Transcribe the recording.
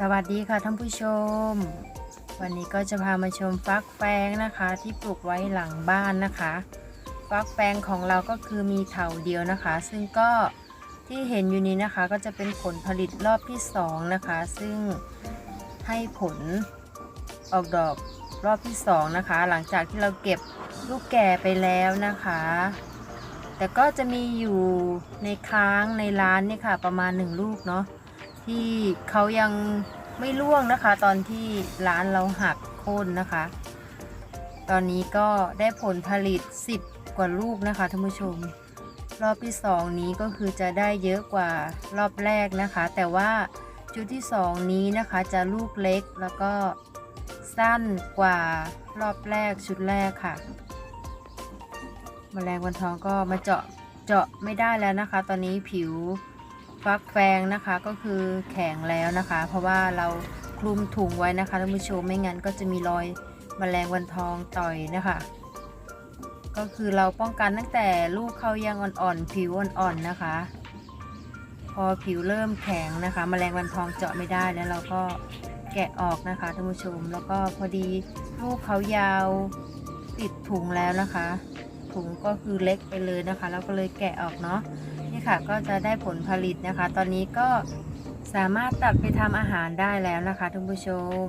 สวัสดีค่ะท่านผู้ชม วันนี้ก็จะพามาชมฟักแฟงนะคะที่ปลูกไว้หลังบ้านนะคะ ฟักแฟงของเราก็คือมีเถาเดียวนะคะ ซึ่งก็ที่เห็นอยู่นี้นะคะก็จะเป็นผลผลิตรอบที่สองนะคะ ซึ่งให้ผลออกดอกรอบที่สองนะคะ หลังจากที่เราเก็บลูกแก่ไปแล้วนะคะ แต่ก็จะมีอยู่ในค้างในร้านนี่ค่ะประมาณหนึ่งลูกเนาะ ที่เขายังไม่ร่วงนะคะ ตอนที่ร้านเราหักโค่นนะคะ ตอนนี้ก็ได้ผลผลิต 10 กว่าลูกนะคะท่านผู้ชม รอบที่สองนี้ก็คือจะได้เยอะกว่ารอบแรกนะคะ แต่ว่าจุดที่สองนี้นะคะจะลูกเล็กแล้วก็สั้นกว่ารอบแรกชุดแรกค่ะแมลงวันทองก็มาเจาะเจาะไม่ได้แล้วนะคะ ตอนนี้ผิว ฟักแฟงนะคะก็คือแข็งแล้วนะคะ เพราะว่าเราคลุมถุงไว้นะคะท่านผู้ชมไม่งั้นก็จะมีรอยแมลงวันทองต่อยนะคะ ก็คือเราป้องกันตั้งแต่ลูกเขายังอ่อนๆผิวอ่อนๆนะคะ พอผิวเริ่มแข็งนะคะแมลงวันทองเจาะไม่ได้แล้วเราก็แกะออกนะคะท่านผู้ชมแล้วก็พอดีลูกเขายาวติดถุงแล้วนะคะ ถุงก็คือเล็กไปเลยนะคะเราก็เลยแกะออกเนาะนี่ค่ะก็จะได้ผลผลิตนะคะ ตอนนี้ก็สามารถตัดไปทำอาหารได้แล้วนะคะท่านผู้ชม